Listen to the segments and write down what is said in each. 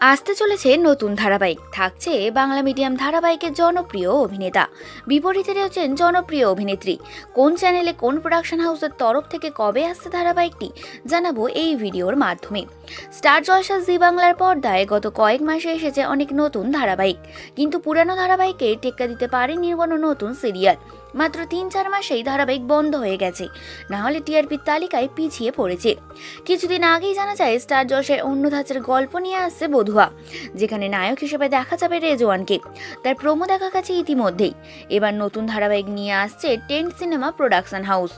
আসতে চলেছে নতুন ধারাবাহিক। থাকছে বাংলা মিডিয়াম ধারাবাহিকের জনপ্রিয় অভিনেতা। বিপরীতে রয়েছেন জনপ্রিয় অভিনেত্রী। কোন চ্যানেলে কোন প্রোডাকশন হাউসের তরফ থেকে কবে আসছে ধারাবাহিকটি, জানাব এই ভিডিওর মাধ্যমে। স্টার জলসা জি বাংলার পর্দায় গত কয়েক মাসে এসেছে অনেক নতুন ধারাবাহিক। কিন্তু পুরানো ধারাবাহিকে টেক্কা দিতে পারেনি কোনো নতুন সিরিয়াল। মাত্র তিন চার মাসেই ধারাবাহিক বন্ধ হয়ে গেছে। না হলে টিআরপির তালিকায় পিছিয়ে পড়েছে। কিছুদিন আগেই জানা যায়, স্টার জলসের অন্য ধাঁচের গল্প নিয়ে আসছে বধুয়া যেখানে নায়ক হিসেবে দেখা যাবে রেজওয়ানকে। তার প্রোমো দেখা গেছে ইতিমধ্যেই। এবার নতুন ধারাবাহিক নিয়ে আসছে টেন্ট সিনেমা প্রোডাকশন হাউস।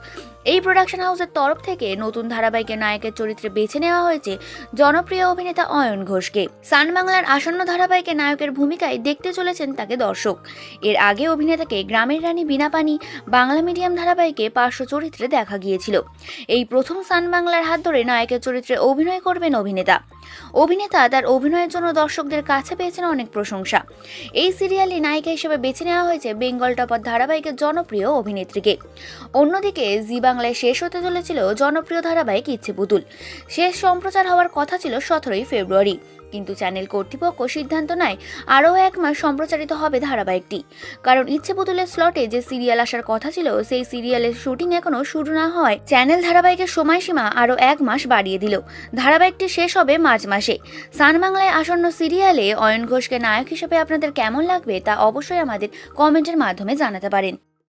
এই প্রোডাকশন হাউসের তরফ থেকে নতুন ধারাবাহিকের নায়কের চরিত্রে বেছে নেওয়া হয়েছে জনপ্রিয় অভিনেতা অয়ন ঘোষকে। সান বাংলার আসন্ন ধারাবাহিকে নায়কের ভূমিকায় দেখতে চলেছেন তাকে দর্শক। এর আগে অভিনেতাকে গ্রামের রানী বিনা পানি বাংলা মিডিয়াম ধারাবাহিকে পার্শ্ব চরিত্রে দেখা গিয়েছিল। এই প্রথম সান বাংলার হাত ধরে নায়কের চরিত্রে অভিনয় করবেন অভিনেতা। অভিনেতা তার অভিনয়ের জন্য দর্শকদের কাছে পেয়েছেন অনেক প্রশংসা। এই সিরিয়ালে নায়িকা হিসেবে বেছে নেওয়া হয়েছে বেঙ্গল টপার ধারাবাহিকের জনপ্রিয় অভিনেত্রীকে। অন্যদিকে জি বাংলায় শেষ হতে চলেছিল জনপ্রিয় ধারাবাহিক ইচ্ছে পুতুল। শেষ সম্প্রচার হওয়ার কথা ছিল সতেরোই ফেব্রুয়ারি। কিন্তু চ্যানেল কর্তৃপক্ষ সিদ্ধান্ত নেয় আরও এক মাস সম্প্রচারিত হবে ধারাবাহিকটি। কারণ ইচ্ছে পুতুলের স্লটে যে সিরিয়াল আসার কথা ছিল, সেই সিরিয়ালের শুটিং এখনও শুরু না হয় চ্যানেল ধারাবাহিকের সময়সীমা আরও এক মাস বাড়িয়ে দিল। ধারাবাহিকটি শেষ হবে মার্চ মাসে। সান বাংলায় আসন্ন সিরিয়ালে অয়ন ঘোষকে নায়ক হিসেবে আপনাদের কেমন লাগবে তা অবশ্যই আমাদের কমেন্টের মাধ্যমে জানাতে পারেন।